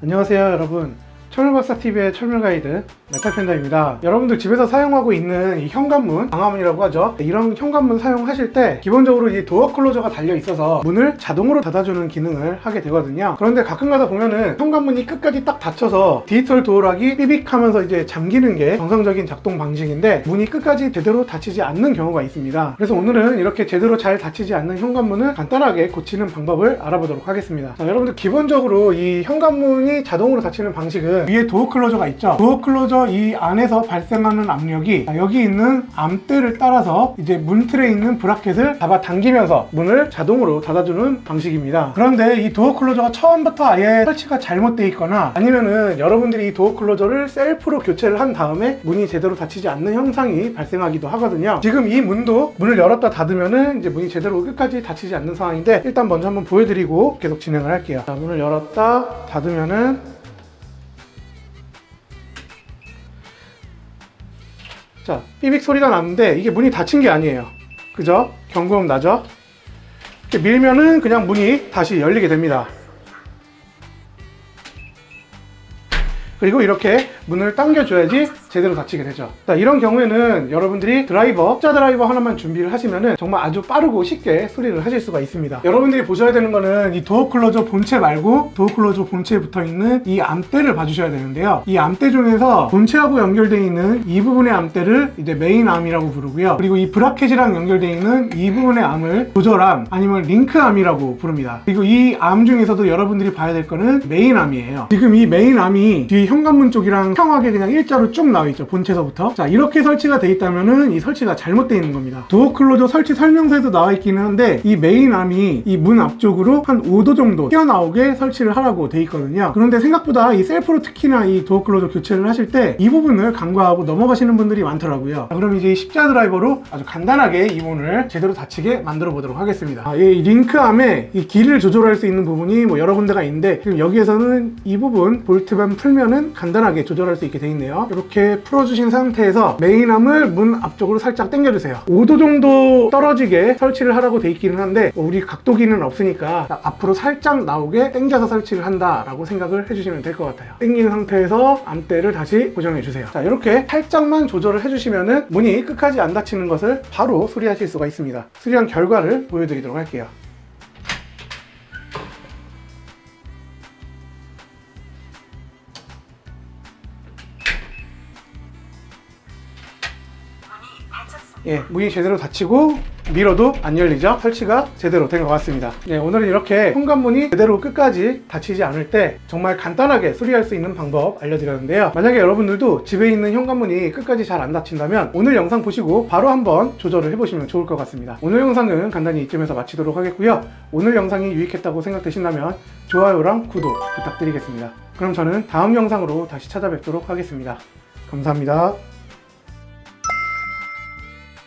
안녕하세요 여러분 철물박사TV의 철물 가이드 메탈팬다입니다. 여러분들 집에서 사용하고 있는 이 현관문 방화문이라고 하죠? 이런 현관문 사용하실 때 기본적으로 이 도어 클로저가 달려 있어서 문을 자동으로 닫아주는 기능을 하게 되거든요. 그런데 가끔가다 보면은 현관문이 끝까지 딱 닫혀서 디지털 도어락이 삐빅 하면서 이제 잠기는 게 정상적인 작동 방식인데 문이 끝까지 제대로 닫히지 않는 경우가 있습니다. 그래서 오늘은 이렇게 제대로 잘 닫히지 않는 현관문을 간단하게 고치는 방법을 알아보도록 하겠습니다. 자, 여러분들 기본적으로 이 현관문이 자동으로 닫히는 방식은 위에 도어 클로저가 있죠? 도어 클로저 이 안에서 발생하는 압력이 여기 있는 암대를 따라서 이제 문틀에 있는 브라켓을 잡아 당기면서 문을 자동으로 닫아주는 방식입니다. 그런데 이 도어 클로저가 처음부터 아예 설치가 잘못되어 있거나 아니면은 여러분들이 이 도어 클로저를 셀프로 교체를 한 다음에 문이 제대로 닫히지 않는 현상이 발생하기도 하거든요. 지금 이 문도 문을 열었다 닫으면은 이제 문이 제대로 끝까지 닫히지 않는 상황인데 일단 먼저 한번 보여드리고 계속 진행을 할게요. 자, 문을 열었다 닫으면은 자, 삐빅 소리가 나는데 이게 문이 닫힌 게 아니에요. 그죠? 경고음 나죠? 밀면은 그냥 문이 다시 열리게 됩니다. 그리고 이렇게 문을 당겨줘야지 제대로 닫히게 되죠. 자, 이런 경우에는 여러분들이 드라이버, 숫자 드라이버 하나만 준비를 하시면은 정말 아주 빠르고 쉽게 수리를 하실 수가 있습니다. 여러분들이 보셔야 되는 거는 이 도어 클로저 본체 말고 도어 클로저 본체에 붙어 있는 이 암대를 봐주셔야 되는데요. 이 암대 중에서 본체하고 연결되어 있는 이 부분의 암대를 이제 메인 암이라고 부르고요. 그리고 이 브라켓이랑 연결되어 있는 이 부분의 암을 조절암 아니면 링크 암이라고 부릅니다. 그리고 이 암 중에서도 여러분들이 봐야 될 거는 메인 암이에요. 지금 이 메인 암이 뒤 현관문 쪽이랑 평하게 그냥 일자로 쭉나 와 있죠. 본체서부터. 자, 이렇게 설치가 돼 있다면은 이 설치가 잘못되어 있는 겁니다. 도어 클로저 설치 설명서에도 나와 있기는 한데 이 메인 암이 이 문 앞쪽으로 한 5도 정도 튀어나오게 설치를 하라고 돼 있거든요. 그런데 생각보다 이 셀프로 특히나 이 도어 클로저 교체를 하실 때 이 부분을 간과하고 넘어가시는 분들이 많더라고요. 자, 그럼 이제 이 십자 드라이버로 아주 간단하게 이 문을 제대로 닫히게 만들어 보도록 하겠습니다. 아, 이 링크 암에 이 길이를 조절할 수 있는 부분이 뭐 여러 군데가 있는데 지금 여기에서는 이 부분 볼트만 풀면은 간단하게 조절할 수 있게 돼 있네요. 이렇게 풀어주신 상태에서 메인암을 문 앞쪽으로 살짝 당겨주세요. 5도 정도 떨어지게 설치를 하라고 돼 있기는 한데 뭐 우리 각도기는 없으니까 앞으로 살짝 나오게 당겨서 설치를 한다 라고 생각을 해주시면 될 것 같아요. 당긴 상태에서 암대를 다시 고정해 주세요. 자 이렇게 살짝만 조절을 해주시면은 문이 끝까지 안 닫히는 것을 바로 수리하실 수가 있습니다. 수리한 결과를 보여드리도록 할게요. 예, 문이 제대로 닫히고 밀어도 안 열리죠? 설치가 제대로 된 것 같습니다. 네, 오늘은 이렇게 현관문이 제대로 끝까지 닫히지 않을 때 정말 간단하게 수리할 수 있는 방법 알려드렸는데요. 만약에 여러분들도 집에 있는 현관문이 끝까지 잘 안 닫힌다면 오늘 영상 보시고 바로 한번 조절을 해보시면 좋을 것 같습니다. 오늘 영상은 간단히 이쯤에서 마치도록 하겠고요. 오늘 영상이 유익했다고 생각되신다면 좋아요랑 구독 부탁드리겠습니다. 그럼 저는 다음 영상으로 다시 찾아뵙도록 하겠습니다. 감사합니다.